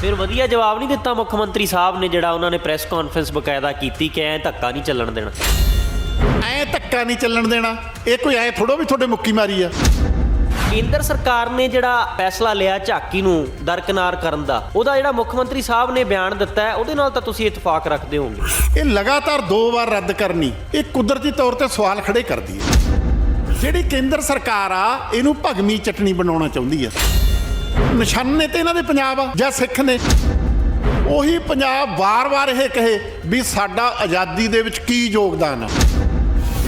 ਫਿਰ ਵਧੀਆ ਜਵਾਬ ਨਹੀਂ ਦਿੱਤਾ ਮੁੱਖ ਮੰਤਰੀ ਸਾਹਿਬ ਨੇ ਜਿਹੜਾ ਉਹਨਾਂ ਨੇ ਪ੍ਰੈਸ ਕਾਨਫਰੰਸ ਬਕਾਇਦਾ ਕੀਤੀ ਕਿ ਐ ਧੱਕਾ ਨਹੀਂ ਚੱਲਣ ਦੇਣਾ। ਐ ਧੱਕਾ ਨਹੀਂ ਚੱਲਣ ਦੇਣਾ। ਇਹ ਕੋਈ ਐ ਥੋੜੋ ਵੀ ਤੁਹਾਡੇ ਮੁੱਕੀ ਮਾਰੀ ਆ। ਕੇਂਦਰ ਸਰਕਾਰ ਨੇ ਜਿਹੜਾ ਫੈਸਲਾ ਲਿਆ ਝਾਕੀ ਨੂੰ ਦਰਕਨਾਰ ਕਰਨ ਦਾ ਉਹਦਾ ਜਿਹੜਾ ਮੁੱਖ ਮੰਤਰੀ ਸਾਹਿਬ ਨੇ ਬਿਆਨ ਦਿੱਤਾ ਹੈ ਉਹਦੇ ਨਾਲ ਤਾਂ ਤੁਸੀਂ ਇਤਫਾਕ ਰੱਖਦੇ ਹੋਵੋਗੇ। ਇਹ ਲਗਾਤਾਰ ਦੋ ਵਾਰ ਰੱਦ ਕਰਨੀ ਇਹ ਕੁਦਰਤੀ ਤੌਰ ਤੇ ਸਵਾਲ ਖੜੇ ਕਰਦੀ ਹੈ। ਜਿਹੜੀ ਕੇਂਦਰ ਸਰਕਾਰ ਆ ਇਹਨੂੰ ਭਗਮੀ ਚਟਣੀ ਬਣਾਉਣਾ ਚਾਹੁੰਦੀ ਆ ਨਿਸ਼ਾਨੇ ਤੇ ਇਹਨਾਂ ਦੇ ਪੰਜਾਬ ਆ, ਜਾਂ ਸਿੱਖ ਨੇ। ਉਹੀ ਪੰਜਾਬ ਵਾਰ-ਵਾਰ ਇਹ ਕਹੇ ਵੀ ਸਾਡਾ ਆਜ਼ਾਦੀ ਦੇ ਵਿੱਚ ਕੀ ਯੋਗਦਾਨ ਆ।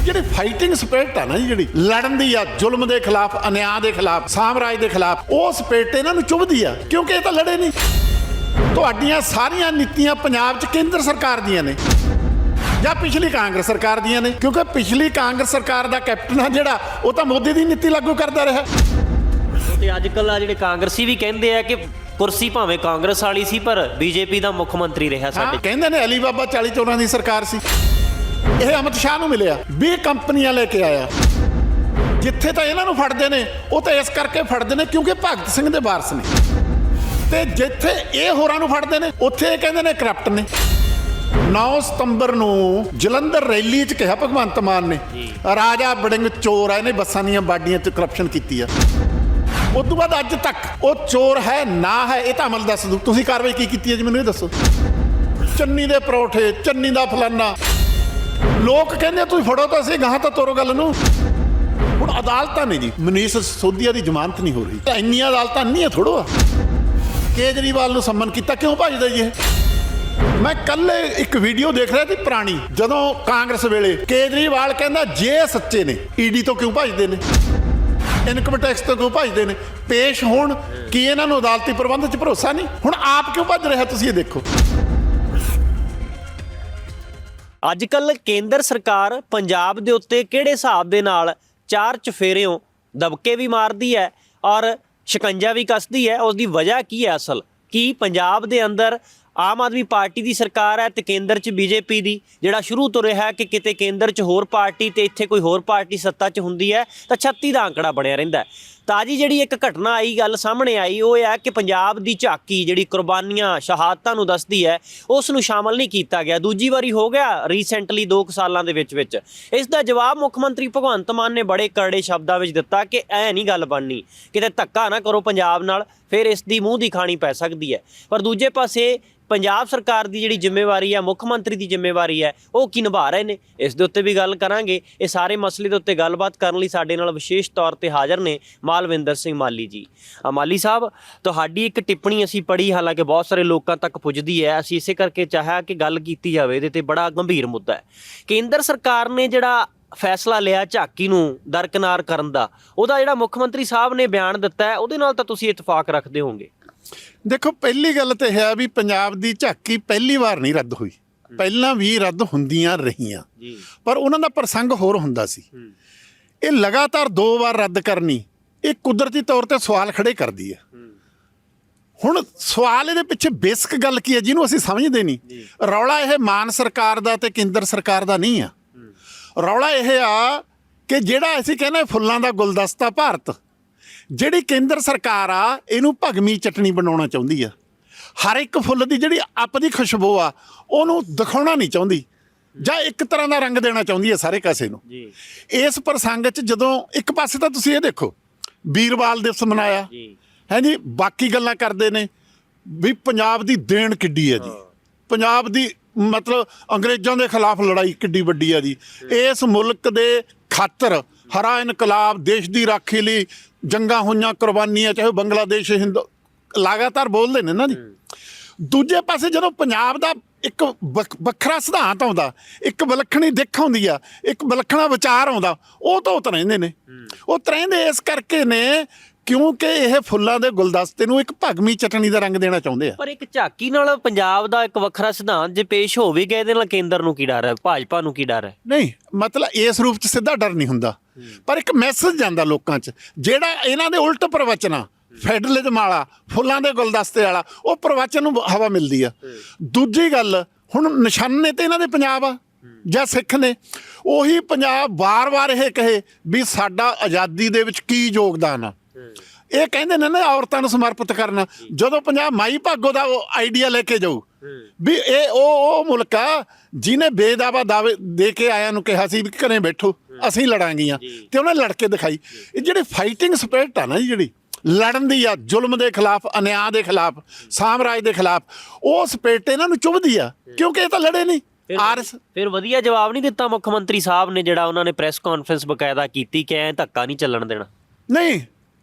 ਜਿਹੜੀ ਫਾਈਟਿੰਗ ਸਪਿਰਿਟ ਆ ਨਾ ਜੀ ਜਿਹੜੀ, ਲੜਨ ਦੀ ਆ ਜ਼ੁਲਮ ਦੇ ਖਿਲਾਫ, ਅਨਿਆਂ ਦੇ ਖਿਲਾਫ, ਸਾਮਰਾਜ ਦੇ ਖਿਲਾਫ, ਉਹ ਸਪਿਰਿਟ ਇਹਨਾਂ ਨੂੰ ਚੁਭਦੀ ਆ, ਕਿਉਂਕਿ ਇਹ ਤਾਂ ਲੜੇ ਨਹੀਂ। ਤੁਹਾਡੀਆਂ ਸਾਰੀਆਂ ਨੀਤੀਆਂ ਪੰਜਾਬ 'ਚ ਕੇਂਦਰ ਸਰਕਾਰ ਦੀਆਂ ਨੇ, ਜਾਂ ਪਿਛਲੀ ਕਾਂਗਰਸ ਸਰਕਾਰ ਦੀਆਂ ਨੇ, ਕਿਉਂਕਿ ਪਿਛਲੀ ਕਾਂਗਰਸ ਸਰਕਾਰ ਦਾ ਕੈਪਟਨ ਆ ਜਿਹੜਾ, ਉਹ ਤਾਂ ਮੋਦੀ ਦੀ ਨੀਤੀ ਲਾਗੂ ਕਰਦਾ ਰਿਹਾ। ਤੇ ਅੱਜ ਕੱਲ੍ਹ ਆ ਜਿਹੜੇ ਕਾਂਗਰਸੀ ਵੀ ਕਹਿੰਦੇ ਆ ਕਿ ਕੁਰਸੀ ਭਾਵੇਂ ਕਾਂਗਰਸ ਵਾਲੀ ਸੀ ਪਰ ਬੀਜੇਪੀ ਦਾ ਮੁੱਖ ਮੰਤਰੀ ਰਿਹਾ ਸਾਡੇ। ਕਹਿੰਦੇ ਨੇ ਅਲੀ ਬਾਬਾ 40 ਚੋਰਾਂ ਦੀ ਸਰਕਾਰ ਸੀ। ਇਹ ਅਮਿਤ ਸ਼ਾਹ ਨੂੰ ਮਿਲਿਆ। 20 ਕੰਪਨੀਆਂ ਲੈ ਕੇ ਆਇਆ। ਜਿੱਥੇ ਤਾਂ ਇਹਨਾਂ ਨੂੰ ਫੜਦੇ ਨੇ ਉਹ ਤਾਂ ਇਸ ਕਰਕੇ ਫੜਦੇ ਨੇ ਕਿਉਂਕਿ ਭਗਤ ਸਿੰਘ ਦੇ ਵਾਰਸ ਨੇ। ਤੇ ਜਿੱਥੇ ਇਹ ਹੋਰਾਂ ਨੂੰ ਫੜਦੇ ਨੇ ਉੱਥੇ ਇਹ ਕਹਿੰਦੇ ਨੇ ਕਰਪਟ ਨੇ। 9 ਸਤੰਬਰ ਨੂੰ ਜਲੰਧਰ ਰੈਲੀ 'ਚ ਕਿਹਾ ਭਗਵੰਤ ਮਾਨ ਨੇ ਰਾਜਾ ਬੜਿੰਗ ਚੋਰ ਆ ਇਹਨੇ ਬੱਸਾਂ ਦੀਆਂ ਬਾਡੀਆਂ 'ਚ ਕਰਪਸ਼ਨ ਕੀਤੀ ਆ। ਉਸ ਤੋਂ ਬਾਅਦ ਅੱਜ ਤੱਕ ਉਹ ਚੋਰ ਹੈ, ਨਾ ਹੈ, ਇਹ ਤਾਂ ਅਮਲ ਦੱਸ ਦੂ ਤੁਸੀਂ ਕਾਰਵਾਈ ਕੀ ਕੀਤੀ ਹੈ ਜੀ, ਮੈਨੂੰ ਇਹ ਦੱਸੋ। ਚੰਨੀ ਦੇ ਪਰੌਠੇ, ਚੰਨੀ ਦਾ ਫਲਾਨਾ। ਲੋਕ ਕਹਿੰਦੇ ਤੁਸੀਂ ਫੜੋ ਤਾਂ ਅਸੀਂ ਗਾਹਾਂ ਤਾਂ ਤੋਰੋ ਗੱਲ ਨੂੰ। ਹੁਣ ਅਦਾਲਤਾਂ ਨੇ ਜੀ, ਮਨੀਸ਼ ਸੋਧੀਆ ਦੀ ਜ਼ਮਾਨਤ ਨਹੀਂ ਹੋ ਰਹੀ। ਤਾਂ ਇੰਨੀਆਂ ਅਦਾਲਤਾਂ ਨਹੀਂ ਹੈ ਥੋੜੋ ਕੇਜਰੀਵਾਲ ਨੂੰ ਸੰਮਨ ਕੀਤਾ, ਕਿਉਂ ਭੱਜਦਾ ਜੀ ਮੈਂ ਕੱਲ ਇੱਕ ਵੀਡੀਓ ਦੇਖ ਰਿਹਾ ਸੀ ਪੁਰਾਣੀ, ਜਦੋਂ ਕਾਂਗਰਸ ਵੇਲੇ ਕੇਜਰੀਵਾਲ ਕਹਿੰਦਾ, ਜੇ ਸੱਚੇ ਨੇ, ਈਡੀ ਤੋਂ ਕਿਉਂ ਭੱਜਦੇ ਨੇ? ਇਨਕਮ ਟੈਕਸ ਤੋਂ ਕਿਉਂ ਭਜਦੇ ਨੇ? ਪੇਸ਼ ਹੋਣ ਕੀ ਇਹਨਾਂ ਨੂੰ ਅਦਾਲਤੀ ਪ੍ਰਬੰਧ 'ਚ ਭਰੋਸਾ ਨਹੀਂ? ਹੁਣ ਆਪ ਕਿਉਂ ਭੱਜ ਰਿਹਾ ਤੁਸੀਂ ਇਹ ਦੇਖੋ। ਅੱਜ ਕੱਲ ਕੇਂਦਰ ਸਰਕਾਰ ਪੰਜਾਬ ਦੇ ਉੱਤੇ ਕਿਹੜੇ ਹਿਸਾਬ ਦੇ ਨਾਲ ਚਾਰ ਚਫੇਰਿਓਂ ਦਬਕੇ ਵੀ ਮਾਰਦੀ ਹੈ ਔਰ ਸ਼ਿਕੰਜਾ ਵੀ ਕੱਸਦੀ ਹੈ ਉਸ ਦੀ ਵਜ੍ਹਾ ਕੀ ਹੈ ਅਸਲ? ਕੀ ਪੰਜਾਬ ਦੇ ਅੰਦਰ ਆਮ ਆਦਮੀ ਪਾਰਟੀ ਦੀ ਸਰਕਾਰ ਹੈ ਤੇ ਕੇਂਦਰ 'ਚ ਬੀਜੇਪੀ ਦੀ, ਜਿਹੜਾ ਸ਼ੁਰੂ ਤੋਂ ਰਿਹਾ ਕਿ ਕਿਤੇ ਕੇਂਦਰ 'ਚ ਹੋਰ ਪਾਰਟੀ ਤੇ ਇੱਥੇ ਕੋਈ ਹੋਰ ਪਾਰਟੀ ਸੱਤਾ 'ਚ ਹੁੰਦੀ ਹੈ, ਤਾਂ 36 ਦਾ ਅੰਕੜਾ ਬਣਿਆ ਰਹਿੰਦਾ ਤਾਜੀ ਜਿਹੜੀ ਇੱਕ ਘਟਨਾ ਆਈ, ਗੱਲ ਸਾਹਮਣੇ ਆਈ, ਉਹ ਹੈ ਕਿ ਪੰਜਾਬ ਦੀ ਝਾਕੀ ਜਿਹੜੀ ਕੁਰਬਾਨੀਆਂ ਸ਼ਹਾਦਤਾਂ ਨੂੰ ਦੱਸਦੀ ਹੈ, ਉਸ ਨੂੰ ਸ਼ਾਮਲ ਨਹੀਂ ਕੀਤਾ ਗਿਆ। ਦੂਜੀ ਵਾਰੀ ਹੋ ਗਿਆ ਰੀਸੈਂਟਲੀ 2 ਸਾਲਾਂ ਦੇ ਵਿੱਚ ਵਿੱਚ। ਇਸ ਦਾ ਜਵਾਬ ਮੁੱਖ ਮੰਤਰੀ ਭਗਵੰਤ ਮਾਨ ਨੇ ਬੜੇ ਕਰੜੇ ਸ਼ਬਦਾਂ ਵਿੱਚ ਦਿੱਤਾ ਕਿ ਐ ਨਹੀਂ ਗੱਲ ਬਣਨੀ, ਕਿਤੇ ਧੱਕਾ ਨਾ ਕਰੋ ਪੰਜਾਬ ਨਾਲ, ਫਿਰ ਇਸ ਦੀ ਮੂੰਹ ਦੀ ਖਾਣੀ ਪੈ ਸਕਦੀ ਹੈ। ਪਰ ਦੂਜੇ ਪਾਸੇ ਪੰਜਾਬ ਸਰਕਾਰ ਦੀ ਜਿਹੜੀ ਜ਼ਿੰਮੇਵਾਰੀ ਹੈ ਮੁੱਖ ਮੰਤਰੀ ਦੀ ਜ਼ਿੰਮੇਵਾਰੀ ਹੈ, ਉਹ ਕੀ ਨਿਭਾ ਰਹੇ ਨੇ? ਇਸ ਦੇ ਉੱਤੇ ਵੀ ਗੱਲ ਕਰਾਂਗੇ। ਇਹ ਸਾਰੇ ਮਸਲੇ ਦੇ ਉੱਤੇ ਗੱਲਬਾਤ ਕਰਨ ਲਈ ਸਾਡੇ ਨਾਲ ਵਿਸ਼ੇਸ਼ ਤੌਰ ਤੇ ਹਾਜ਼ਰ ਨੇ। ਮਾਲਵਿੰਦਰ ਸਿੰਘ ਮਾਲੀ ਜੀ। ਮਾਲੀ ਸਾਹਿਬ ਤੁਹਾਡੀ ਇੱਕ ਟਿੱਪਣੀ ਅਸੀਂ ਪੜ੍ਹੀ ਹਾਲਾਂਕਿ ਬਹੁਤ ਸਾਰੇ ਲੋਕਾਂ ਤੱਕ ਪੁੱਜਦੀ ਹੈ। ਅਸੀਂ ਇਸੇ ਕਰਕੇ ਚਾਹਿਆ ਕਿ ਗੱਲ ਕੀਤੀ ਜਾਵੇ ਇਹਦੇ ਤੇ ਬੜਾ ਗੰਭੀਰ ਮੁੱਦਾ ਹੈ। ਕੇਂਦਰ ਸਰਕਾਰ ਨੇ ਜਿਹੜਾ ਫੈਸਲਾ ਲਿਆ ਝਾਕੀ ਨੂੰ ਦਰਕਨਾਰ ਕਰਨ ਦਾ ਉਹਦਾ ਜਿਹੜਾ ਮੁੱਖ ਮੰਤਰੀ ਸਾਹਿਬ ਨੇ ਬਿਆਨ ਦਿੱਤਾ ਹੈ ਉਹਦੇ ਨਾਲ ਤਾਂ ਤੁਸੀਂ ਇਤਫਾਕ ਰੱਖਦੇ ਹੋਵੋਗੇ? ਦੇਖੋ ਪਹਿਲੀ ਗੱਲ ਤੇ ਹੈ ਵੀ ਪੰਜਾਬ ਦੀ ਝਾਕੀ ਪਹਿਲੀ ਵਾਰ ਨਹੀਂ ਰੱਦ ਹੋਈ। ਪਹਿਲਾਂ ਵੀ ਰੱਦ ਹੁੰਦੀਆਂ ਰਹੀਆਂ। ਜੀ। ਪਰ ਉਹਨਾਂ ਦਾ ਪ੍ਰਸੰਗ ਹੋਰ ਹੁੰਦਾ ਸੀ। ਇਹ ਲਗਾਤਾਰ ਦੋ ਵਾਰ ਰੱਦ ਕਰਨੀ ਇਹ ਕੁਦਰਤੀ ਤੌਰ ਤੇ ਸਵਾਲ ਖੜੇ ਕਰਦੀ ਹੈ। ਹੁਣ ਸਵਾਲ ਇਹਦੇ ਪਿੱਛੇ ਬੇਸਿਕ ਗੱਲ ਕੀ ਹੈ ਜਿਹਨੂੰ ਅਸੀਂ ਸਮਝਦੇ ਨਹੀਂ। ਰੌਲਾ ਇਹ ਮਾਨ ਸਰਕਾਰ ਦਾ ਤੇ ਕੇਂਦਰ ਸਰਕਾਰ ਦਾ ਨਹੀਂ ਆ। ਰੌਲਾ ਇਹ ਆ ਕਿ ਜਿਹੜਾ ਅਸੀਂ ਕਹਿੰਦੇ ਫੁੱਲਾਂ ਦਾ ਗੁਲਦਸਤਾ ਭਾਰਤ ਜਿਹੜੀ ਕੇਂਦਰ ਸਰਕਾਰ ਆ ਇਹਨੂੰ ਭਗਮੀ ਚਟਣੀ ਬਣਾਉਣਾ ਚਾਹੁੰਦੀ ਆ। ਹਰ ਇੱਕ ਫੁੱਲ ਦੀ ਜਿਹੜੀ ਆਪਦੀ ਖੁਸ਼ਬੂ ਆ ਉਹਨੂੰ ਦਿਖਾਉਣਾ ਨਹੀਂ ਚਾਹੁੰਦੀ। ਜਾਂ ਇੱਕ ਤਰ੍ਹਾਂ ਦਾ ਰੰਗ ਦੇਣਾ ਚਾਹੁੰਦੀ ਹੈ ਸਾਰੇ ਕਾਸੇ ਨੂੰ। ਇਸ ਪ੍ਰਸੰਗ 'ਚ ਜਦੋਂ ਇੱਕ ਪਾਸੇ ਤਾਂ ਤੁਸੀਂ ਇਹ ਦੇਖੋ ਵੀਰਵਾਲ ਦਿਵਸ ਮਨਾਇਆ। ਜੀ। ਹੈ ਜੀ ਬਾਕੀ ਗੱਲਾਂ ਕਰਦੇ ਨੇ। ਵੀ ਪੰਜਾਬ ਦੀ ਦੇਣ ਕਿੱਡੀ ਹੈ ਜੀ। ਪੰਜਾਬ ਦੀ ਮਤਲਬ ਅੰਗਰੇਜ਼ਾਂ ਦੇ ਖਿਲਾਫ ਲੜਾਈ ਕਿੱਡੀ ਵੱਡੀ ਆ ਜੀ। ਇਸ ਮੁਲਕ ਦੇ ਖਾਤਰ ਹਰਾ ਇਨਕਲਾਬ ਦੇਸ਼ ਦੀ ਰਾਖੀ ਲਈ ਜੰਗਾਂ ਹੋਈਆਂ ਕੁਰਬਾਨੀਆਂ ਚਾਹੇ ਬੰਗਲਾਦੇਸ਼ ਹਿੰਦ ਲਗਾਤਾਰ ਬੋਲਦੇ ਨੇ ਨਾ ਜੀ। ਦੂਜੇ ਪਾਸੇ ਜਦੋਂ ਪੰਜਾਬ ਦਾ ਇੱਕ ਵੱਖ- ਵੱਖਰਾ ਸਿਧਾਂਤ ਆਉਂਦਾ ਇੱਕ ਵਿਲੱਖਣੀ ਦਿੱਖ ਆਉਂਦੀ ਆ ਇੱਕ ਵਿਲੱਖਣਾ ਵਿਚਾਰ ਆਉਂਦਾ ਉਹ ਤਾਂ ਉਤ ਰਹਿੰਦੇ ਨੇ। ਉਹ ਤਰਹਿੰਦੇ ਇਸ ਕਰਕੇ ਨੇ ਕਿਉਂਕਿ ਇਹ ਫੁੱਲਾਂ ਦੇ ਗੁਲਦਸਤੇ ਨੂੰ ਇੱਕ ਭਗਮੀ ਚਟਣੀ ਦਾ ਰੰਗ ਦੇਣਾ ਚਾਹੁੰਦੇ ਆ। ਪਰ ਇੱਕ ਝਾਕੀ ਨਾਲ ਪੰਜਾਬ ਦਾ ਇੱਕ ਵੱਖਰਾ ਸਿਧਾਂਤ ਜੇ ਪੇਸ਼ ਹੋ ਵੀ ਗਏ ਇਹਦੇ ਨਾਲ ਕੇਂਦਰ ਨੂੰ ਕੀ ਡਰ ਹੈ? ਭਾਜਪਾ ਨੂੰ ਕੀ ਡਰ ਹੈ? ਨਹੀਂ ਮਤਲਬ ਇਸ ਰੂਪ 'ਚ ਸਿੱਧਾ ਡਰ ਨਹੀਂ ਹੁੰਦਾ। ਪਰ ਇੱਕ ਮੈਸੇਜ ਜਾਂਦਾ ਲੋਕਾਂ 'ਚ ਜਿਹੜਾ ਇਹਨਾਂ ਦੇ ਉਲਟ ਪ੍ਰਵਚਨਾ ਫੈਡਰਲਿਜ਼ਮ ਵਾਲਾ ਫੁੱਲਾਂ ਦੇ ਗੁਲਦਸਤੇ ਵਾਲਾ ਉਹ ਪ੍ਰਵਚਨ ਨੂੰ ਹਵਾ ਮਿਲਦੀ ਆ। ਦੂਜੀ ਗੱਲ ਹੁਣ ਨਿਸ਼ਾਨੇ ਤੇ ਇਹਨਾਂ ਦੇ ਪੰਜਾਬ ਆ ਜਾਂ ਸਿੱਖ ਨੇ ਉਹੀ ਪੰਜਾਬ ਵਾਰ-ਵਾਰ ਇਹ ਕਹੇ ਵੀ ਸਾਡਾ ਆਜ਼ਾਦੀ ਦੇ ਵਿੱਚ ਕੀ ਯੋਗਦਾਨ ਆ। ਇਹ ਕਹਿੰਦੇ ਨੇ ਨਾ ਔਰਤਾਂ ਨੂੰ ਸਮਰਪਿਤ ਕਰਨਾ। ਜਦੋਂ ਪੰਜਾਬ ਮਾਈ ਭਾਗੋ ਦਾ ਉਹ ਆਈਡੀਆ ਲੈ ਕੇ ਜਾਊ ਵੀ ਇਹ ਉਹ ਉਹ ਮੁਲਕ ਆ ਜਿਹਨੇ ਬੇਦਾਵਾ ਦਾਅਵੇ ਦੇ ਕੇ ਆਇਆਂ ਨੂੰ ਕਿਹਾ ਸੀ ਵੀ ਘਰੇ ਬੈਠੋ ਅਸੀਂ ਲੜਾਂਗੀਆਂ। ਤੇ ਉਹਨੇ ਲੜ ਕੇ ਦਿਖਾਈ। ਇਹ ਜਿਹੜੀ ਫਾਈਟਿੰਗ ਸਪਿਰਿਟ ਆ ਨਾ ਜਿਹੜੀ ਲੜਨ ਦੀ ਆ ਜ਼ੁਲਮ ਦੇ ਖਿਲਾਫ ਅਨਿਆਂ ਦੇ ਖਿਲਾਫ ਸਾਮਰਾਜ ਦੇ ਖਿਲਾਫ ਉਹ ਸਪਿਰਿਟ ਇਹਨਾਂ ਨੂੰ ਚੁਭਦੀ ਆ। ਕਿਉਂਕਿ ਇਹ ਤਾਂ ਲੜੇ ਨਹੀਂ। ਆਰਸ ਫਿਰ ਵਧੀਆ ਜਵਾਬ ਨਹੀਂ ਦਿੱਤਾ ਮੁੱਖ ਮੰਤਰੀ ਸਾਹਿਬ ਨੇ ਜਿਹੜਾ ਉਹਨਾਂ ਨੇ ਪ੍ਰੈਸ ਕਾਨਫਰੰਸ ਬਕਾਇਦਾ ਕੀਤੀ ਕਿ ਐ ਧੱਕਾ ਨਹੀਂ ਚੱਲਣ ਦੇਣਾ। ਨਹੀਂ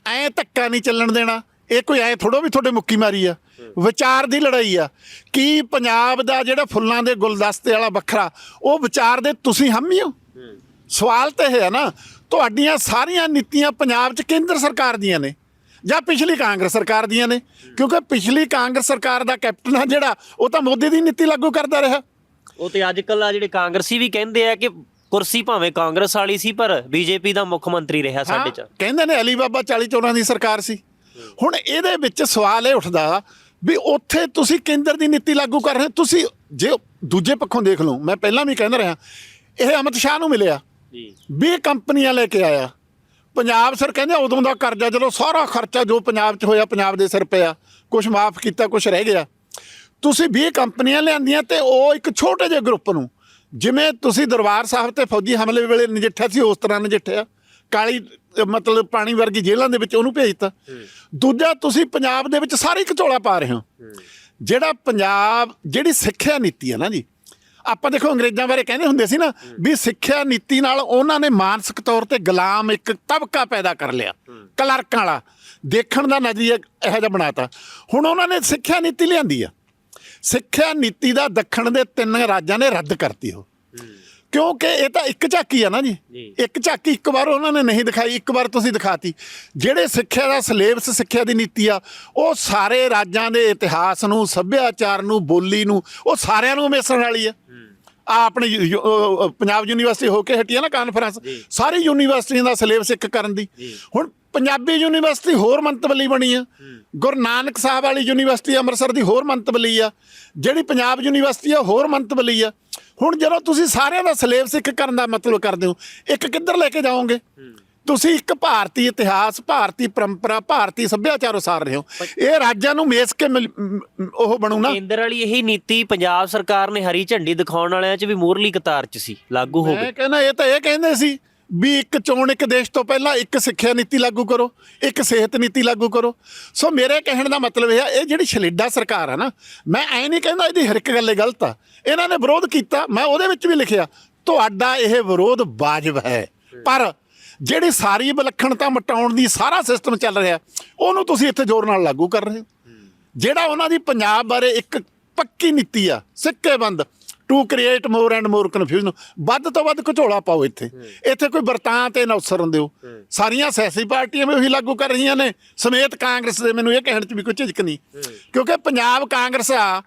ਐ ਧੱਕਾ ਨਹੀਂ ਚੱਲਣ ਦੇਣਾ। ਇਹ ਕੋਈ ਐ ਥੋੜੋ ਵੀ ਤੁਹਾਡੇ ਮੁੱਕੀ ਮਾਰੀ ਆ। ਵਿਚਾਰ ਦੀ ਲੜਾਈ ਆ। ਕੀ ਪੰਜਾਬ ਦਾ ਜਿਹੜਾ ਫੁੱਲਾਂ ਦੇ ਗੁਲਦਸਤੇ ਵਾਲਾ ਵੱਖਰਾ ਉਹ ਵਿਚਾਰ ਦੇ ਤੁਸੀਂ ਹਾਮੀ ਹੋ ਸਵਾਲ ਤਾਂ ਹੈ ਨਾ ਤੁਹਾਡੀਆਂ ਸਾਰੀਆਂ ਨੀਤੀਆਂ ਪੰਜਾਬ 'ਚ ਕੇਂਦਰ ਸਰਕਾਰ ਦੀਆਂ ਨੇ। ਜਾਂ ਪਿਛਲੀ ਕਾਂਗਰਸ ਸਰਕਾਰ ਦੀਆਂ ਨੇ? ਕਿਉਂਕਿ ਪਿਛਲੀ ਕਾਂਗਰਸ ਸਰਕਾਰ ਦਾ ਕੈਪਟਨ ਆ ਜਿਹੜਾ ਉਹ ਤਾਂ ਮੋਦੀ ਦੀ ਨੀਤੀ ਲਾਗੂ ਕਰਦਾ ਰਿਹਾ। ਉਹ ਤੇ ਅੱਜ ਕੱਲ ਆ ਜਿਹੜੇ ਕਾਂਗਰਸੀ ਵੀ ਕਹਿੰਦੇ ਆ ਕਿ ਕੁਰਸੀ ਭਾਵੇਂ ਕਾਂਗਰਸ ਵਾਲੀ ਸੀ ਪਰ ਬੀਜੇਪੀ ਦਾ ਮੁੱਖ ਮੰਤਰੀ ਰਿਹਾ ਸਾਡੇ ਚ। ਕਹਿੰਦੇ ਨੇ ਅਲੀ ਬਾਬਾ 40 ਚੋਰਾਂ ਦੀ ਸਰਕਾਰ ਸੀ। ਹੁਣ ਇਹਦੇ ਵਿੱਚ ਸਵਾਲ ਇਹ ਉੱਠਦਾ ਵੀ ਉੱਥੇ ਤੁਸੀਂ ਕੇਂਦਰ ਦੀ ਨੀਤੀ ਲਾਗੂ ਕਰ ਰਹੇ। ਤੁਸੀਂ ਜੇ ਦੂਜੇ ਪੱਖੋਂ ਦੇਖ ਲਓ ਮੈਂ ਪਹਿਲਾਂ ਵੀ ਕਹਿੰਦਾ ਰਿਹਾ ਇਹ ਅਮਿਤ ਸ਼ਾਹ ਨੂੰ ਮਿਲਿਆ ਜੀ। 20 ਕੰਪਨੀਆਂ ਲੈ ਕੇ ਆਇਆ। ਪੰਜਾਬ ਸਰ ਕਹਿੰਦੇ ਉਦੋਂ ਦਾ ਕਰਜ਼ਾ ਜਦੋਂ ਸਾਰਾ ਖਰਚਾ ਜੋ ਪੰਜਾਬ 'ਚ ਹੋਇਆ ਪੰਜਾਬ ਦੇ ਸਿਰ ਪਿਆ ਕੁਝ ਮਾਫ ਕੀਤਾ ਕੁਝ ਰਹਿ ਗਿਆ। ਤੁਸੀਂ 20 ਕੰਪਨੀਆਂ ਲਿਆਂਦੀਆਂ ਤੇ ਉਹ ਇੱਕ ਛੋਟੇ ਜਿਹੇ ਗਰੁੱਪ ਨੂੰ ਜਿਵੇਂ ਤੁਸੀਂ ਦਰਬਾਰ ਸਾਹਿਬ ਤੇ ਫੌਜੀ ਹਮਲੇ ਵੇਲੇ ਨਜਿੱਠਿਆ ਸੀ ਉਸ ਤਰ੍ਹਾਂ ਨਜਿੱਠਿਆ ਕਾਲੀ ਮਤਲਬ ਪਾਣੀ ਵਰਗੀ ਜੇਲ੍ਹਾਂ ਦੇ ਵਿੱਚ ਉਹਨੂੰ ਭੇਜਤਾ ਦੂਜਾ ਤੁਸੀਂ ਪੰਜਾਬ ਦੇ ਵਿੱਚ ਸਾਰੇ ਝੋਲਾ ਪਾ ਰਹੇ ਹੋ। ਜਿਹੜਾ ਪੰਜਾਬ ਜਿਹੜੀ ਸਿੱਖਿਆ ਨੀਤੀ ਹੈ ਨਾ ਜੀ ਆਪਾਂ ਦੇਖੋ ਅੰਗਰੇਜ਼ਾਂ ਬਾਰੇ ਕਹਿੰਦੇ ਹੁੰਦੇ ਸੀ ਨਾ ਵੀ ਸਿੱਖਿਆ ਨੀਤੀ ਨਾਲ ਉਹਨਾਂ ਨੇ ਮਾਨਸਿਕ ਤੌਰ ਤੇ ਗੁਲਾਮ ਇੱਕ ਤਬਕਾ ਪੈਦਾ ਕਰ ਲਿਆ ਕਲਰਕਾਂ ਵਾਲਾ। ਦੇਖਣ ਦਾ ਨਜ਼ਰੀਆ ਇਹੋ ਜਿਹਾ ਬਣਾਤਾ। ਹੁਣ ਉਹਨਾਂ ਨੇ ਸਿੱਖਿਆ ਨੀਤੀ ਲਿਆਂਦੀ ਆ। ਸਿੱਖਿਆ ਨੀਤੀ ਦਾ ਦੱਖਣ ਦੇ ਤਿੰਨ ਰਾਜਾਂ ਨੇ ਰੱਦ ਕਰਤੀ ਉਹ। ਕਿਉਂਕਿ ਇਹ ਤਾਂ ਇੱਕ ਝਾਕੀ ਆ ਨਾ ਜੀ। ਇੱਕ ਝਾਕੀ ਇੱਕ ਵਾਰ ਉਹਨਾਂ ਨੇ ਨਹੀਂ ਦਿਖਾਈ ਇੱਕ ਵਾਰ ਤੁਸੀਂ ਦਿਖਾਤੀ। ਜਿਹੜੇ ਸਿੱਖਿਆ ਦਾ ਸਿਲੇਬਸ ਸਿੱਖਿਆ ਦੀ ਨੀਤੀ ਆ ਉਹ ਸਾਰੇ ਰਾਜਾਂ ਦੇ ਇਤਿਹਾਸ ਨੂੰ ਸੱਭਿਆਚਾਰ ਨੂੰ ਬੋਲੀ ਨੂੰ ਉਹ ਸਾਰਿਆਂ ਨੂੰ ਮਿਸਣ ਵਾਲੀ ਆ। ਆ ਆਪਣੀ ਯੂ- ਅਹ ਪੰਜਾਬ ਯੂਨੀਵਰਸਿਟੀ ਹੋ ਕੇ ਹਟੀ ਆ ਨਾ ਕਾਨਫਰੰਸ ਸਾਰੀ ਯੂਨੀਵਰਸਿਟੀਆਂ ਦਾ ਸਿਲੇਬਸ ਇੱਕ ਕਰਨ ਦੀ। ਹੁਣ ਪੰਜਾਬੀ ਯੂਨੀਵਰਸਿਟੀ ਹੋਰ ਮੰਤਵਲੀ ਬਣੀ ਆ। ਗੁਰੂ ਨਾਨਕ ਸਾਹਿਬ ਵਾਲੀ ਯੂਨੀਵਰਸਿਟੀ ਅੰਮ੍ਰਿਤਸਰ ਦੀ ਹੋਰ ਮੰਤਵਲੀ ਆ। ਜਿਹੜੀ ਪੰਜਾਬ ਯੂਨੀਵਰਸਿਟੀ ਆ ਹੋਰ ਮੰਤਵਲੀ ਆ। ਹੁਣ ਜਦੋਂ ਤੁਸੀਂ ਸਾਰਿਆਂ ਦਾ ਸਿਲੇਬਸ ਇੱਕ ਕਰਨ ਦਾ ਮਤਲਬ ਕਰਦੇ ਹੋ ਇੱਕ ਕਿੱਧਰ ਲੈ ਕੇ ਜਾਓਗੇ? ਤੁਸੀਂ ਇੱਕ ਭਾਰਤੀ ਇਤਿਹਾਸ ਭਾਰਤੀ ਪਰੰਪਰਾ ਭਾਰਤੀ ਸੱਭਿਆਚਾਰ ਉਸਾਰ ਰਹੇ ਹੋ। ਇਹ ਰਾਜਾਂ ਨੂੰ ਮੇਸ ਕੇ ਉਹ ਬਣੂ ਨਾ। ਕੇਂਦਰ ਵਾਲੀ ਇਹੀ ਨੀਤੀ ਪੰਜਾਬ ਸਰਕਾਰ ਨੇ ਹਰੀ ਝੰਡੀ ਦਿਖਾਉਣ ਵਾਲਿਆਂ ਚ ਵੀ ਮੂਰਲੀ ਕਤਾਰ ਚ ਸੀ ਲਾਗੂ ਹੋ ਗਈ। ਮੈਂ ਕਹਿੰਦਾ ਇਹ ਤਾਂ ਇਹ ਕਹਿੰਦੇ ਸੀ ਵੀ ਇੱਕ ਚੋਣ ਇੱਕ ਦੇਸ਼ ਤੋਂ ਪਹਿਲਾਂ ਇੱਕ ਸਿੱਖਿਆ ਨੀਤੀ ਲਾਗੂ ਕਰੋ ਇੱਕ ਸਿਹਤ ਨੀਤੀ ਲਾਗੂ ਕਰੋ। ਸੋ ਮੇਰੇ ਕਹਿਣ ਦਾ ਮਤਲਬ ਇਹ ਆ ਇਹ ਜਿਹੜੀ ਛਲੇਡਾ ਸਰਕਾਰ ਆ ਨਾ ਮੈਂ ਐ ਨਹੀਂ ਕਹਿੰਦਾ ਇਹਦੀ ਹਰ ਇੱਕ ਗੱਲ ਗਲਤ ਆ। ਇਹਨਾਂ ਨੇ ਵਿਰੋਧ ਕੀਤਾ ਮੈਂ ਉਹਦੇ ਵਿੱਚ ਵੀ ਲਿਖਿਆ ਤੁਹਾਡਾ ਇਹ ਵਿਰੋਧ ਵਾਜਬ ਹੈ। ਪਰ ਜਿਹੜੀ ਸਾਰੀ ਵਿਲੱਖਣਤਾ ਮਟਾਉਣ ਦੀ ਸਾਰਾ ਸਿਸਟਮ ਚੱਲ ਰਿਹਾ, ਉਹਨੂੰ ਤੁਸੀਂ ਇੱਥੇ ਜ਼ੋਰ ਨਾਲ ਲਾਗੂ ਕਰ ਰਹੇ ਹੋ। ਜਿਹੜਾ ਉਹਨਾਂ ਦੀ ਪੰਜਾਬ ਬਾਰੇ ਇੱਕ ਪੱਕੀ ਨੀਤੀ ਆ, ਸਿੱਕੇਬੰਦ to create more and more confusion ਵੱਧ ਤੋਂ ਵੱਧ ਘਚੋਲਾ ਪਾਓ ਇੱਥੇ। ਇੱਥੇ ਕੋਈ ਵਰਤਾਂ ਤੇ ਨਾ ਦਿਓ। ਸਾਰੀਆਂ ਸਿਆਸੀ ਪਾਰਟੀਆਂ ਵੀ ਉਹੀ ਲਾਗੂ ਕਰ ਰਹੀਆਂ ਨੇ, ਸਮੇਤ ਕਾਂਗਰਸ ਦੇ ਮੈਨੂੰ ਇਹ ਕਹਿਣ 'ਚ ਵੀ ਕੋਈ ਝਿਜਕ ਨਹੀਂ। ਕਿਉਂਕਿ ਪੰਜਾਬ ਕਾਂਗਰਸ ਆ,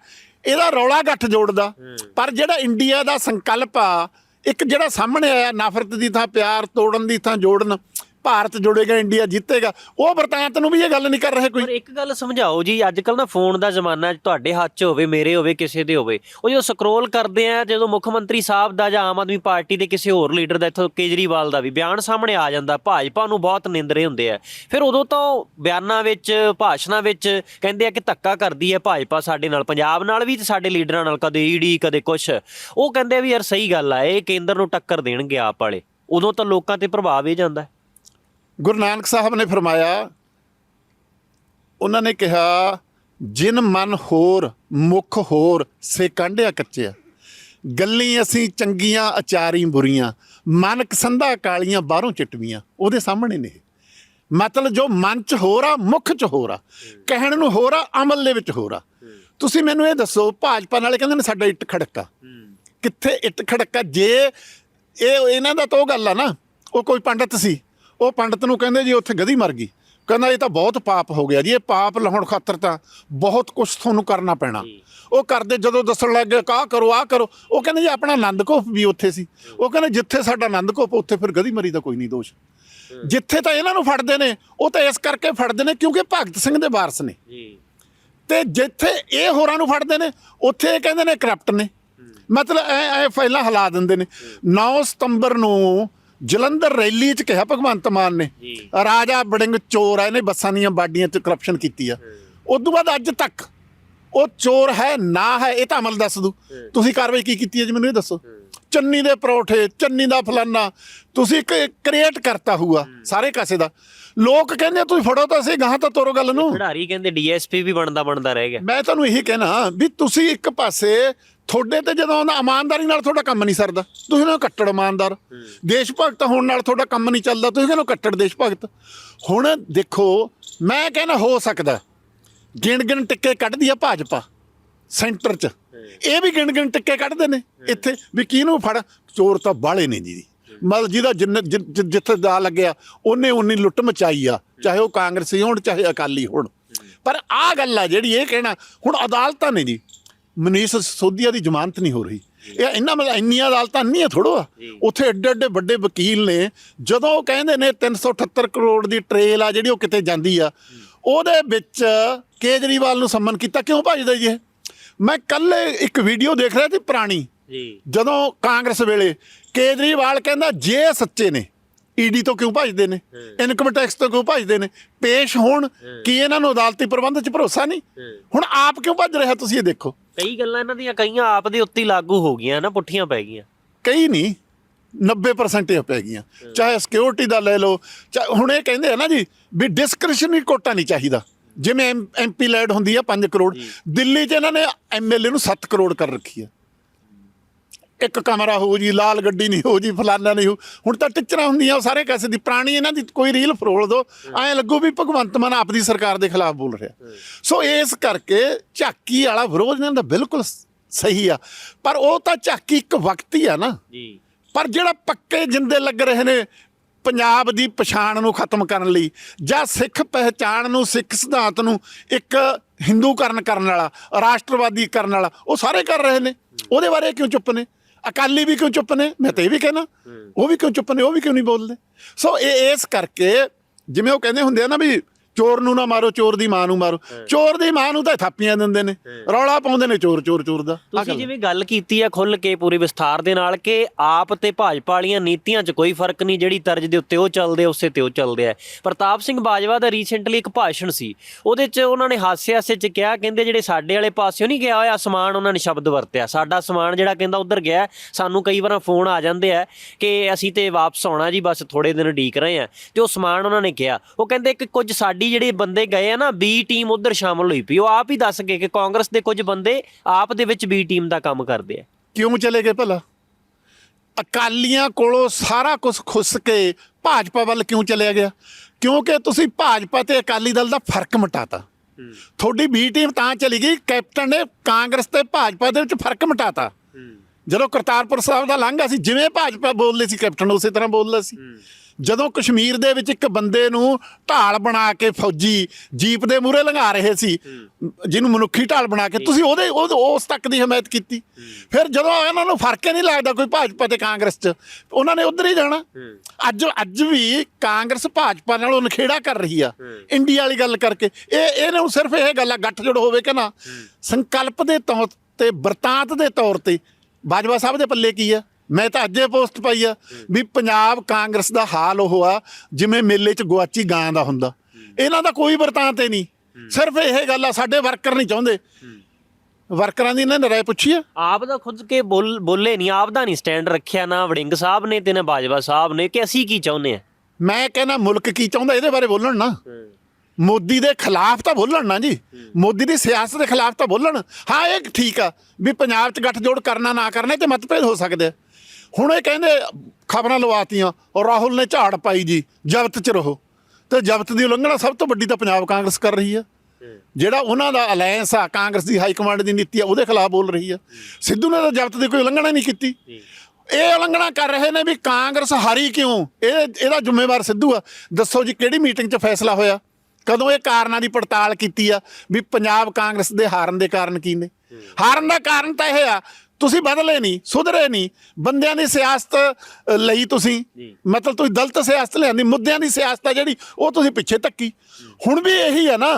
ਇਹਦਾ ਰੌਲਾ ਗੱਠ ਜੋੜਦਾ। ਪਰ ਜਿਹੜਾ ਇੰਡੀਆ ਦਾ ਸੰਕਲਪ ਆ ਇੱਕ ਜਿਹੜਾ ਸਾਹਮਣੇ ਆਇਆ ਨਫ਼ਰਤ ਦੀ ਥਾਂ ਪਿਆਰ ਤੋੜਨ ਦੀ ਥਾਂ ਜੋੜਨ ਭਾਰਤ ਜੁੜੇਗਾ, ਇੰਡੀਆ ਜਿੱਤੇਗਾ। ਉਹ ਵਰਤਾਂਤ ਨੂੰ ਵੀ ਇਹ ਗੱਲ ਨਹੀਂ ਕਰ ਰਹੇ ਕੋਈ। ਪਰ ਇੱਕ ਗੱਲ ਸਮਝਾਓ ਜੀ ਅੱਜ ਕੱਲ ਨਾ ਫੋਨ ਦਾ ਜ਼ਮਾਨਾ ਤੁਹਾਡੇ ਹੱਥ 'ਚ ਹੋਵੇ, ਮੇਰੇ ਹੋਵੇ, ਕਿਸੇ ਦੇ ਹੋਵੇ। ਉਹ ਜਦੋਂ ਸਕਰੋਲ ਕਰਦੇ ਆ, ਜਦੋਂ ਮੁੱਖ ਮੰਤਰੀ ਸਾਹਿਬ ਦਾ ਜਾਂ ਆਮ ਆਦਮੀ ਪਾਰਟੀ ਦੇ ਕਿਸੇ ਹੋਰ ਲੀਡਰ ਦਾ ਇੱਥੋਂ ਕੇਜਰੀਵਾਲ ਦਾ ਵੀ ਬਿਆਨ ਸਾਹਮਣੇ ਆ ਜਾਂਦਾ, ਭਾਜਪਾ ਨੂੰ ਬਹੁਤ ਨਿੰਦਰੇ ਹੁੰਦੇ ਆ। ਫਿਰ ਉਦੋਂ ਤਾਂ ਉਹ ਬਿਆਨਾਂ ਵਿੱਚ, ਭਾਸ਼ਣਾਂ ਵਿੱਚ ਕਹਿੰਦੇ ਆ ਕਿ ਧੱਕਾ ਕਰਦੀ ਹੈ ਭਾਜਪਾ ਸਾਡੇ ਨਾਲ, ਪੰਜਾਬ ਨਾਲ ਵੀ ਤੇ ਸਾਡੇ ਲੀਡਰਾਂ ਨਾਲ ਕਦੇ ਈਡੀ ਕਦੇ ਕੁਛ। ਉਹ ਕਹਿੰਦੇ ਆ ਵੀ ਯਾਰ ਸਹੀ ਗੱਲ ਆ, ਇਹ ਕੇਂਦਰ ਨੂੰ ਟੱਕਰ ਦੇਣਗੇ ਆਪ ਵਾਲੇ। ਉਦੋਂ ਤਾਂ ਲੋਕਾਂ ਤੇ ਪ੍ਰਭਾਵ ਇਹ ਜਾਂਦਾ। ਗੁਰੂ ਨਾਨਕ ਸਾਹਿਬ ਨੇ ਫਰਮਾਇਆ, ਉਹਨਾਂ ਨੇ ਕਿਹਾ, ਜਿਨ ਮਨ ਹੋਰ, ਮੁਖ ਹੋਰ, ਸੇ ਕਾਂਢਿਆ ਕੱਚਿਆ। ਗੱਲੀ ਅਸੀਂ ਚੰਗੀਆਂ, ਅਚਾਰੀ, ਬੁਰੀਆਂ ਮਨ ਕਸੰਦਾ ਕਾਲੀਆਂ ਬਾਹਰੋਂ ਚਿੱਟਵੀਆਂ, ਉਹਦੇ ਸਾਹਮਣੇ ਨੇ ਮਤਲਬ ਜੋ ਮਨ ਚ ਹੋਰ ਆ, ਮੁਖ ਚ ਹੋਰ ਆ, ਕਹਿਣ ਨੂੰ ਹੋਰ ਆ, ਅਮਲ ਦੇ ਵਿੱਚ ਹੋਰ ਆ। ਤੁਸੀਂ ਮੈਨੂੰ ਇਹ ਦੱਸੋ, ਭਾਜਪਾ ਨਾਲੇ ਕਹਿੰਦੇ ਨੇ ਸਾਡਾ ਇੱਟ ਖੜਕਾ। ਕਿੱਥੇ ਇੱਟ ਖੜਕਾ? ਜੇ ਇਹ, ਇਹਨਾਂ ਦਾ ਤਾਂ ਉਹ ਗੱਲ ਆ ਨਾ, ਉਹ ਕੋਈ ਪੰਡਤ ਸੀ। ਉਹ ਪੰਡਤ ਨੂੰ ਕਹਿੰਦੇ ਜੀ ਉੱਥੇ ਗਧੀ ਮਰ ਗਈ। ਕਹਿੰਦਾ ਇਹ ਤਾਂ ਬਹੁਤ ਪਾਪ ਹੋ ਗਿਆ ਜੀ ਇਹ ਪਾਪ ਲਾਉਣ ਖਾਤਰ ਤਾਂ ਬਹੁਤ ਕੁਝ ਤੁਹਾਨੂੰ ਕਰਨਾ ਪੈਣਾ। ਉਹ ਕਰਦੇ ਜਦੋਂ ਦੱਸਣ ਲੱਗੇ ਕਾਹ ਕਰੋ ਆਹ ਕਰੋ। ਉਹ ਕਹਿੰਦੇ ਜੀ ਆਪਣਾ ਆਨੰਦਕੋਪ ਵੀ ਉੱਥੇ ਸੀ। ਉਹ ਕਹਿੰਦੇ ਜਿੱਥੇ ਸਾਡਾ ਆਨੰਦਕੋਪ ਉੱਥੇ ਫਿਰ ਗਧੀ ਮਰੀ ਦਾ ਕੋਈ ਨਹੀਂ ਦੋਸ਼। ਜਿੱਥੇ ਤਾਂ ਇਹਨਾਂ ਨੂੰ ਫੜਦੇ ਨੇ ਉਹ ਤਾਂ ਇਸ ਕਰਕੇ ਫੜਦੇ ਨੇ ਕਿਉਂਕਿ ਭਗਤ ਸਿੰਘ ਦੇ ਵਾਰਸ ਨੇ। ਜੀ। ਤੇ ਜਿੱਥੇ ਇਹ ਹੋਰਾਂ ਨੂੰ ਫੜਦੇ ਨੇ ਉੱਥੇ ਇਹ ਕਹਿੰਦੇ ਨੇ ਕਰਪਟ ਨੇ। ਮਤਲਬ ਐ ਐ ਫਾਈਲਾਂ ਹਿਲਾ ਦਿੰਦੇ ਨੇ। 9 ਸਤੰਬਰ ਨੂੰ ਜਲੰਧਰ ਰੈਲੀ 'ਚ ਕਿਹਾ ਭਗਵੰਤ ਮਾਨ ਨੇ। ਰਾਜਾ ਬੜਿੰਗ ਚੋਰ ਆ ਇਹਨੇ ਬੱਸਾਂ ਦੀਆਂ ਬਾਡੀਆਂ 'ਚ ਕਰਪਸ਼ਨ ਕੀਤੀ ਆ। ਉਸ ਤੋਂ ਬਾਅਦ ਅੱਜ ਤੱਕ ਉਹ ਚੋਰ ਹੈ ਨਾ ਹੈ ਇਹ ਤਾਂ ਅਮਲ ਦੱਸ ਦੂ ਤੁਸੀਂ ਕਾਰਵਾਈ ਕੀ ਕੀਤੀ ਹੈ ਜੀ ਮੈਨੂੰ ਇਹ ਦੱਸੋ। ਚੰਨੀ ਦੇ ਪਰੌਠੇ ਚੰਨੀ ਦਾ ਫਲਾਨਾ ਤੁਸੀਂ ਕ੍ਰੀਏਟ ਕਰਤਾ ਹੁਆ ਸਾਰੇ ਕਾਸੇ ਦਾ। ਲੋਕ ਕਹਿੰਦੇ ਤੁਸੀਂ ਫੜੋ ਤਾਂ ਅਸੀਂ ਗਾਹਾਂ ਤਾਂ ਤੋਰੋ ਗੱਲ ਨੂੰ। ਖਿਡਾਰੀ ਕਹਿੰਦੇ ਡੀਐਸਪੀ ਵੀ ਬਣਦਾ ਬਣਦਾ ਰਹਿ ਗਿਆ। ਮੈਂ ਤੁਹਾਨੂੰ ਇਹੀ ਕਹਿਣਾ ਵੀ ਤੁਸੀਂ ਇੱਕ ਪਾਸੇ ਤੁਹਾਡੇ ਤੇ ਜਦੋਂ ਆਉਂਦਾ ਇਮਾਨਦਾਰੀ ਨਾਲ ਤੁਹਾਡਾ ਕੰਮ ਨਹੀਂ ਸਰਦਾ ਤੁਸੀਂ ਉਹਨਾਂ ਕੱਟੜ ਇਮਾਨਦਾਰ। ਦੇਸ਼ ਭਗਤ ਹੋਣ ਨਾਲ ਤੁਹਾਡਾ ਕੰਮ ਨਹੀਂ ਚੱਲਦਾ ਤੁਸੀਂ ਕਹਿੰਦੇ ਕੱਟੜ ਦੇਸ਼ ਭਗਤ। ਹੁਣ ਦੇਖੋ ਮੈਂ ਕਹਿੰਦਾ ਹੋ ਸਕਦਾ ਗਿਣ ਗਿਣ ਟਿੱਕੇ ਕੱਢਦੀ ਆ ਭਾਜਪਾ ਸੈਂਟਰ 'ਚ। ਇਹ ਵੀ ਗਿਣ ਗਿਣ ਟਿੱਕੇ ਕੱਢਦੇ ਨੇ ਇੱਥੇ ਵੀ ਕਿਹਨੂੰ ਫੜ? ਚੋਰ ਤਾਂ ਬਾਲੇ ਨੇ ਜੀ। ਮਤਲਬ ਜਿਹਦਾ ਜਿੱਥੇ ਦਾ ਲੱਗਿਆ ਉਹਨੇ ਉਨੀ ਲੁੱਟ ਮਚਾਈ ਆ ਚਾਹੇ ਉਹ ਕਾਂਗਰਸੀ ਹੋਣ ਚਾਹੇ ਅਕਾਲੀ ਹੋਣ। ਪਰ ਆਹ ਗੱਲ ਆ ਜਿਹੜੀ ਇਹ ਕਹਿਣਾ ਹੁਣ ਅਦਾਲਤਾਂ ਨੇ ਜੀ ਮਨੀਸ਼ ਸੋਧੀਆ ਦੀ ਜ਼ਮਾਨਤ ਨਹੀਂ ਹੋ ਰਹੀ। ਇਹ ਇੰਨਾ ਮਤਲਬ ਇੰਨੀਆਂ ਅਦਾਲਤਾਂ ਨਹੀਂ ਆ ਥੋੜੋ ਉੱਥੇ ਐਡੇ ਐਡੇ ਵੱਡੇ ਵਕੀਲ ਨੇ ਜਦੋਂ ਉਹ ਕਹਿੰਦੇ ਨੇ 378 ਕਰੋੜ ਦੀ ਟ੍ਰੇਲ ਆ ਜਿਹੜੀ ਉਹ ਕਿਤੇ ਜਾਂਦੀ ਆ ਉਹਦੇ ਵਿੱਚ ਕੇਜਰੀਵਾਲ ਨੂੰ ਸੰਮਨ ਕੀਤਾ ਕਿਉਂ ਭਜਦਾ ਜੀ ਮੈਂ ਕੱਲ ਇੱਕ ਵੀਡੀਓ ਦੇਖ ਰਿਹਾ ਸੀ ਪੁਰਾਣੀ। ਜੀ। ਜਦੋਂ ਕਾਂਗਰਸ ਵੇਲੇ ਕੇਜਰੀਵਾਲ ਕਹਿੰਦਾ ਜੇ ਸੱਚੇ ਨੇ ਈਡੀ ਤੋਂ ਕਿਉਂ ਭਜਦੇ ਨੇ? ਇਨਕਮ ਟੈਕਸ ਤੋਂ ਕਿਉਂ ਭਜਦੇ ਨੇ? ਪੇਸ਼ ਹੋਣ ਕੀ ਇਹਨਾਂ ਨੂੰ ਅਦਾਲਤੀ ਪ੍ਰਬੰਧ 'ਚ ਭਰੋਸਾ ਨਹੀਂ? ਹੁਣ ਆਪ ਕਿਉਂ ਭੱਜ ਰਿਹਾ ਤੁਸੀਂ ਇਹ ਦੇਖੋ। ਕਈ ਗੱਲਾਂ ਇਹਨਾਂ ਦੀਆਂ ਕਈਆਂ ਆਪ ਦੇ ਉੱਤੇ ਲਾਗੂ ਹੋ ਗਈਆਂ ਨਾ ਪੁੱਠੀਆਂ ਪੈ ਗਈਆਂ। ਕਈ ਨਹੀਂ 90% ਇਹ ਪੈ ਗਈਆਂ। ਚਾਹੇ ਸਿਕਿਉਰਿਟੀ ਦਾ ਲੈ ਲਓ ਚਾਹੇ ਹੁਣ ਇਹ ਕਹਿੰਦੇ ਆ ਨਾ ਜੀ ਵੀ ਡਿਸਕ੍ਰਿਸ਼ਨਰੀ ਕੋਟਾ ਨਹੀਂ ਚਾਹੀਦਾ। ਜਿਵੇਂ ਐਮਪੀ ਲੈਡ ਹੁੰਦੀ ਆ 5 ਕਰੋੜ ਦਿੱਲੀ 'ਚ ਇਹਨਾਂ ਨੇ ਐਮਐਲਏ ਨੂੰ 7 ਕਰੋੜ ਕਰ ਰੱਖੀ ਆ। ਇੱਕ ਕਮਰਾ ਹੋ ਜੀ ਲਾਲ ਗੱਡੀ ਨਹੀਂ ਹੋ ਜੀ ਫਲਾਨਾ ਨਹੀਂ ਹੋ। ਹੁਣ ਤਾਂ ਟਿਚਰਾਂ ਹੁੰਦੀਆਂ ਉਹ ਸਾਰੇ ਕਾਸੇ ਦੀ ਪੁਰਾਣੀ ਇਹਨਾਂ ਦੀ ਕੋਈ ਰੀਲ ਫਰੋਲ ਦੋ। ਐਂ ਲੱਗੂ ਵੀ ਭਗਵੰਤ ਮਾਨ ਆਪ ਦੀ ਸਰਕਾਰ ਦੇ ਖਿਲਾਫ ਬੋਲ ਰਿਹਾ। ਸੋ ਇਸ ਕਰਕੇ ਝਾਕੀ ਵਾਲਾ ਵਿਰੋਧ ਇਹਨਾਂ ਦਾ ਬਿਲਕੁਲ ਸਹੀ ਆ। ਪਰ ਉਹ ਤਾਂ ਝਾਕੀ ਇੱਕ ਵਕਤ ਹੀ ਆ ਨਾ। ਜੀ। ਪਰ ਜਿਹੜਾ ਪੱਕੇ ਜਿੰਦੇ ਲੱਗ ਰਹੇ ਨੇ ਪੰਜਾਬ ਦੀ ਪਛਾਣ ਨੂੰ ਖਤਮ ਕਰਨ ਲਈ ਜਾਂ ਸਿੱਖ ਪਹਿਚਾਣ ਨੂੰ ਸਿੱਖ ਸਿਧਾਂਤ ਨੂੰ ਇੱਕ ਹਿੰਦੂਕਰਨ ਕਰਨ ਵਾਲਾ ਰਾਸ਼ਟਰਵਾਦੀ ਕਰਨ ਵਾਲਾ ਉਹ ਸਾਰੇ ਕਰ ਰਹੇ ਨੇ। ਉਹਦੇ ਬਾਰੇ ਕਿਉਂ ਚੁੱਪ ਨੇ? ਅਕਾਲੀ ਵੀ ਕਿਉਂ ਚੁੱਪ ਨੇ? ਮੈਂ ਤਾਂ ਇਹ ਵੀ ਕਹਿਣਾ। ਉਹ ਵੀ ਕਿਉਂ ਚੁੱਪ ਨੇ? ਉਹ ਵੀ ਕਿਉਂ ਨਹੀਂ ਬੋਲਦੇ? ਸੋ ਇਹ ਇਸ ਕਰਕੇ ਜਿਵੇਂ ਉਹ ਕਹਿੰਦੇ ਹੁੰਦੇ ਆ ਨਾ ਵੀ ਚੋਰ ਨੂੰ ਨਾ ਮਾਰੋ ਚੋਰ ਦੀ ਮਾਂ ਨੂੰ ਮਾਰੋ। ਚੋਰ ਦੀ ਮਾਂ ਨੂੰ ਤਾਂ ਥਾਪੀਆਂ ਦਿੰਦੇ ਨੇ। ਰੌਲਾ ਪਾਉਂਦੇ ਨੇ ਚੋਰ ਚੋਰ ਚੋਰ ਦਾ। ਤੁਸੀਂ। ਜਿਵੇਂ ਗੱਲ ਕੀਤੀ ਆ ਖੁੱਲ ਕੇ ਪੂਰੇ ਵਿਸਥਾਰ ਦੇ ਨਾਲ ਕਿ ਆਪ ਤੇ ਭਾਜਪਾ ਵਾਲੀਆਂ ਨੀਤੀਆਂ 'ਚ ਕੋਈ ਫ਼ਰਕ ਨਹੀਂ ਜਿਹੜੀ ਤਰਜ ਦੇ ਉੱਤੇ ਉਹ ਚੱਲਦੇ ਉਸੇ ਤੇ ਉਹ ਚੱਲਦੇ ਆ। ਪ੍ਰਤਾਪ ਸਿੰਘ ਬਾਜਵਾ ਦਾ ਰੀਸੈਂਟਲੀ ਇੱਕ ਭਾਸ਼ਣ ਸੀ। ਉਹਦੇ 'ਚ ਉਹਨਾਂ ਨੇ ਹਾਸੇ ਹਾਸੇ 'ਚ ਕਿਹਾ ਕਹਿੰਦੇ ਜਿਹੜੇ ਸਾਡੇ ਵਾਲੇ ਪਾਸਿਓਂ ਨਹੀਂ ਗਿਆ ਹੋਇਆ ਸਮਾਨ ਉਹਨਾਂ ਨੇ ਸ਼ਬਦ ਵਰਤਿਆ। ਸਾਡਾ ਸਮਾਨ ਜਿਹੜਾ ਕਹਿੰਦਾ ਉਧਰ ਗਿਆ ਸਾਨੂੰ ਕਈ ਵਾਰ ਫੋਨ ਆ ਜਾਂਦੇ ਆ ਕਿ ਅਸੀਂ ਤੇ ਵਾਪਸ ਆਉਣਾ ਜੀ ਬਸ ਥੋੜੇ ਦਿਨ ਢੀਕ ਰਹੇ ਆ। ਤੇ ਉਹ ਸਮਾਨ ਉਹਨਾਂ ਨੇ ਕਿਹਾ। ਉਹ ਕਹਿੰਦੇ ਕਿ ਕੁਝ ਸਾਡੀ ਜਿਹੜੇ ਬੰਦੇ ਗਏ ਆ ਨਾ ਬੀ ਟੀਮ ਉਧਰ ਸ਼ਾਮਲ ਹੋਈ ਪਈ। ਉਹ ਆਪ ਹੀ ਦੱਸ ਗਏ ਕਿ ਕਾਂਗਰਸ ਦੇ ਕੁਝ ਬੰਦੇ ਆਪ ਦੇ ਵਿੱਚ ਬੀ ਟੀਮ ਦਾ ਕੰਮ ਕਰਦੇ ਆ। ਕਿਉਂ ਚਲੇ ਗਏ ਭਲਾ? ਅਕਾਲੀਆਂ ਕੋਲੋਂ ਸਾਰਾ ਕੁਝ ਖੁੱਸ ਕੇ ਭਾਜਪਾ ਵੱਲ ਕਿਉਂ ਚਲਿਆ ਗਿਆ? ਕਿਉਂਕਿ ਤੁਸੀਂ ਭਾਜਪਾ ਤੇ ਅਕਾਲੀ ਦਲ ਦਾ ਫ਼ਰਕ ਮਿਟਾਤਾ। ਤੁਹਾਡੀ ਬੀ ਟੀਮ ਤਾਂ ਚਲੀ ਗਈ ਕੈਪਟਨ ਨੇ ਕਾਂਗਰਸ ਤੇ ਭਾਜਪਾ ਦੇ ਵਿੱਚ ਫ਼ਰਕ ਮਿਟਾਤਾ। ਜਦੋਂ ਕਰਤਾਰਪੁਰ ਸਾਹਿਬ ਦਾ ਲਾਂਘਾ ਸੀ ਜਿਵੇਂ ਭਾਜਪਾ ਬੋਲਦੇ ਸੀ ਕੈਪਟਨ ਉਸੇ ਤਰ੍ਹਾਂ ਬੋਲਦਾ ਸੀ। ਜਦੋਂ ਕਸ਼ਮੀਰ ਦੇ ਵਿੱਚ ਇੱਕ ਬੰਦੇ ਨੂੰ ਢਾਲ ਬਣਾ ਕੇ ਫੌਜੀ ਜੀਪ ਦੇ ਮੂਹਰੇ ਲੰਘਾ ਰਹੇ ਸੀ ਜਿਹਨੂੰ ਮਨੁੱਖੀ ਢਾਲ ਬਣਾ ਕੇ ਤੁਸੀਂ ਉਹਦੇ ਉਹ- ਉਸ ਤੱਕ ਦੀ ਹਮਾਇਤ ਕੀਤੀ। ਫਿਰ ਜਦੋਂ ਇਹਨਾਂ ਨੂੰ ਫ਼ਰਕ ਹੀ ਨਹੀਂ ਲੱਗਦਾ ਕੋਈ ਭਾਜਪਾ ਤੇ ਕਾਂਗਰਸ 'ਚ ਉਹਨਾਂ ਨੇ ਉਧਰ ਹੀ ਜਾਣਾ। ਅੱਜ ਅੱਜ ਵੀ ਕਾਂਗਰਸ ਭਾਜਪਾ ਨਾਲੋਂ ਨਖੇੜਾ ਕਰ ਰਹੀ ਆ ਇੰਡੀਆ ਵਾਲੀ ਗੱਲ ਕਰਕੇ। ਇਹ ਇਹਨੂੰ ਸਿਰਫ ਇਹ ਗੱਲ ਆ ਗੱਠਜੋੜ ਹੋਵੇ ਕਿ ਨਾ ਸੰਕਲਪ ਦੇ ਤੌਰ ਤੇ ਵਰਤਾਂਤ ਦੇ ਤੌਰ ਤੇ ਬਾਜਵਾ ਸਾਹਿਬ ਦੇ ਪੱਲੇ ਕੀ ਆ? ਮੈਂ ਤਾਂ ਅੱਜੇ ਪੋਸਟ ਪਾਈ ਆ ਵੀ ਪੰਜਾਬ ਕਾਂਗਰਸ ਦਾ ਹਾਲ ਉਹ ਆ ਜਿਵੇਂ ਮੇਲੇ 'ਚ ਗੁਆਚੀ ਗਾਂ ਦਾ ਹੁੰਦਾ। ਇਹਨਾਂ ਦਾ ਕੋਈ ਵਰਤਾਂਤ ਹੀ ਨਹੀਂ। ਸਿਰਫ ਇਹ ਗੱਲ ਆ ਸਾਡੇ ਵਰਕਰ ਨਹੀਂ ਚਾਹੁੰਦੇ। ਵਰਕਰਾਂ ਦੀ ਇਹਨਾਂ ਨੇ ਰਾਏ ਪੁੱਛੀ ਆ। ਆਪ ਦਾ ਖੁਦ ਕੇ ਬੋਲ ਬੋਲੇ ਨਹੀਂ ਆਪ ਦਾ ਨਹੀਂ ਸਟੈਂਡ ਰੱਖਿਆ ਨਾ ਵੜਿੰਗ ਸਾਹਿਬ ਨੇ ਤੇ ਨਾ ਬਾਜਵਾ ਸਾਹਿਬ ਨੇ ਕਿ ਅਸੀਂ ਕੀ ਚਾਹੁੰਦੇ ਆ? ਮੈਂ ਕਹਿੰਦਾ ਮੁਲਕ ਕੀ ਚਾਹੁੰਦਾ ਇਹਦੇ ਬਾਰੇ ਬੋਲਣ ਨਾ। ਮੋਦੀ ਦੇ ਖਿਲਾਫ ਤਾਂ ਬੋਲਣ ਨਾ ਜੀ। ਮੋਦੀ ਦੀ ਸਿਆਸਤ ਦੇ ਖਿਲਾਫ ਤਾਂ ਬੋਲਣ। ਹਾਂ ਇਹ ਠੀਕ ਆ ਵੀ ਪੰਜਾਬ 'ਚ ਗੱਠਜੋੜ ਕਰਨਾ ਨਾ ਕਰਨਾ ਤੇ ਮਤਭੇਦ ਹੋ ਸਕਦੇ ਆ। ਹੁਣ ਇਹ ਕਹਿੰਦੇ ਖਬਰਾਂ ਲਵਾਤੀਆਂ ਔਰ ਰਾਹੁਲ ਨੇ ਝਾੜ ਪਾਈ ਜੀ, ਜ਼ਬਤ 'ਚ ਰਹੋ। ਤੇ ਜ਼ਬਤ ਦੀ ਉਲੰਘਣਾ ਸਭ ਤੋਂ ਵੱਡੀ ਤਾਂ ਪੰਜਾਬ ਕਾਂਗਰਸ ਕਰ ਰਹੀ ਆ। ਜਿਹੜਾ ਉਹਨਾਂ ਦਾ ਅਲਾਈਅੰਸ ਆ, ਕਾਂਗਰਸ ਦੀ ਹਾਈ ਕਮਾਂਡ ਦੀ ਨੀਤੀ ਆ, ਉਹਦੇ ਖਿਲਾਫ ਬੋਲ ਰਹੀ ਆ। ਸਿੱਧੂ ਨੇ ਤਾਂ ਜ਼ਬਤ ਦੀ ਕੋਈ ਉਲੰਘਣਾ ਨਹੀਂ ਕੀਤੀ। ਇਹ ਉਲੰਘਣਾ ਕਰ ਰਹੇ ਨੇ ਵੀ ਕਾਂਗਰਸ ਹਾਰੀ ਕਿਉਂ? ਇਹ, ਇਹਦਾ ਜ਼ਿੰਮੇਵਾਰ ਸਿੱਧੂ ਆ। ਦੱਸੋ ਜੀ ਕਿਹੜੀ ਮੀਟਿੰਗ 'ਚ ਫੈਸਲਾ ਹੋਇਆ? ਕਦੋਂ ਇਹ ਕਾਰਨਾਂ ਦੀ ਪੜਤਾਲ ਕੀਤੀ ਆ? ਵੀ ਪੰਜਾਬ ਕਾਂਗਰਸ ਦੇ ਹਾਰਨ ਦੇ ਕਾਰਨ ਕੀ ਨੇ? ਹਾਰਨ ਦਾ ਕਾਰਨ ਤਾਂ ਇਹ ਆ ਤੁਸੀਂ ਬਦਲੇ ਨਹੀਂ ਸੁਧਰੇ ਨਹੀਂ। ਬੰਦਿਆਂ ਦੀ ਸਿਆਸਤ ਲਈ ਤੁਸੀਂ। ਮਤਲਬ ਤੁਸੀਂ ਦਲਤ ਸਿਆਸਤ ਲਿਆਂਦੀ ਮੁੱਦਿਆਂ ਦੀ ਸਿਆਸਤ ਆ ਜਿਹੜੀ ਉਹ ਤੁਸੀਂ ਪਿੱਛੇ ਧੱਕੀ। ਹੁਣ ਵੀ ਇਹੀ ਆ ਨਾ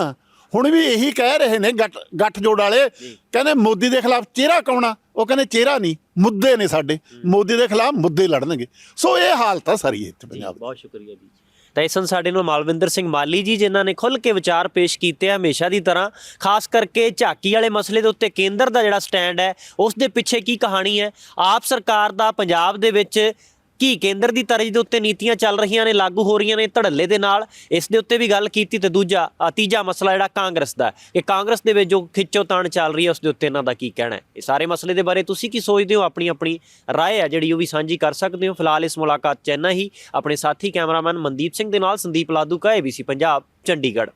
ਹੁਣ ਵੀ ਇਹੀ ਕਹਿ ਰਹੇ ਨੇ ਗੱਠ ਗੱਠ ਜੋੜ ਵਾਲੇ। ਕਹਿੰਦੇ ਮੋਦੀ ਦੇ ਖਿਲਾਫ ਚਿਹਰਾ ਕੌਣਾ ਉਹ ਕਹਿੰਦੇ ਚਿਹਰਾ ਨਹੀਂ ਮੁੱਦੇ ਨੇ ਸਾਡੇ। ਮੋਦੀ ਦੇ ਖਿਲਾਫ ਮੁੱਦੇ ਲੜਨਗੇ। ਸੋ ਇਹ ਹਾਲਤ ਆ ਸਾਰੀ ਇੱਥੇ ਪੰਜਾਬ ਦੀ। ਬਹੁਤ ਸ਼ੁਕਰੀਆ ਜੀ। ਤਾਂ ਇਸ ਸਨ ਸਾਡੇ ਨਾਲ ਮਾਲਵਿੰਦਰ ਸਿੰਘ ਮਾਲੀ ਜੀ, ਜਿਨ੍ਹਾਂ ਨੇ ਖੁੱਲ੍ਹ ਕੇ ਵਿਚਾਰ ਪੇਸ਼ ਕੀਤੇ ਆ ਹਮੇਸ਼ਾ ਦੀ ਤਰ੍ਹਾਂ, ਖਾਸ ਕਰਕੇ ਝਾਕੀ ਵਾਲੇ ਮਸਲੇ ਦੇ ਉੱਤੇ ਕੇਂਦਰ ਦਾ ਜਿਹੜਾ ਸਟੈਂਡ ਹੈ, ਉਸ ਦੇ ਪਿੱਛੇ ਕੀ ਕਹਾਣੀ ਹੈ? ਆਪ ਸਰਕਾਰ ਦਾ ਪੰਜਾਬ ਦੇ ਵਿੱਚ ਕੀ ਕੇਂਦਰ ਦੀ ਤਰਜ਼ ਦੇ ਉੱਤੇ ਨੀਤੀਆਂ ਚੱਲ ਰਹੀਆਂ ਨੇ, ਲਾਗੂ ਹੋ ਰਹੀਆਂ ਨੇ ਧੜੱਲੇ ਦੇ ਨਾਲ? ਇਸ ਦੇ ਉੱਤੇ ਵੀ ਗੱਲ ਕੀਤੀ ਤੇ ਦੂਜਾ ਤੀਜਾ ਮਸਲਾ ਜਿਹੜਾ ਕਾਂਗਰਸ ਦਾ ਕਿ ਕਾਂਗਰਸ ਦੇ ਵਿੱਚ ਜੋ ਖਿੱਚੋ ਤਾਣ ਚੱਲ ਰਹੀ ਹੈ, ਉਸ ਦੇ ਉੱਤੇ ਇਹਨਾਂ ਦਾ ਕੀ ਕਹਿਣਾ ਹੈ? ਇਹ ਸਾਰੇ ਮਸਲੇ ਦੇ ਬਾਰੇ ਤੁਸੀਂ ਕੀ ਸੋਚਦੇ ਹੋ? ਆਪਣੀ ਆਪਣੀ ਰਾਏ ਹੈ ਜਿਹੜੀ ਉਹ ਵੀ ਸਾਂਝੀ ਕਰ ਸਕਦੇ ਹੋ। ਫਿਲਹਾਲ ਇਸ ਮੁਲਾਕਾਤ ਚ ਇੰਨਾ ਹੀ। ਆਪਣੇ ਸਾਥੀ ਕੈਮਰਾਮੈਨ ਮਨਦੀਪ ਸਿੰਘ ਦੇ ਨਾਲ ਸੰਦੀਪ ਲਾਦੂ ਕਾ ਏਬੀਸੀ ਪੰਜਾਬ, ਚੰਡੀਗੜ੍ਹ।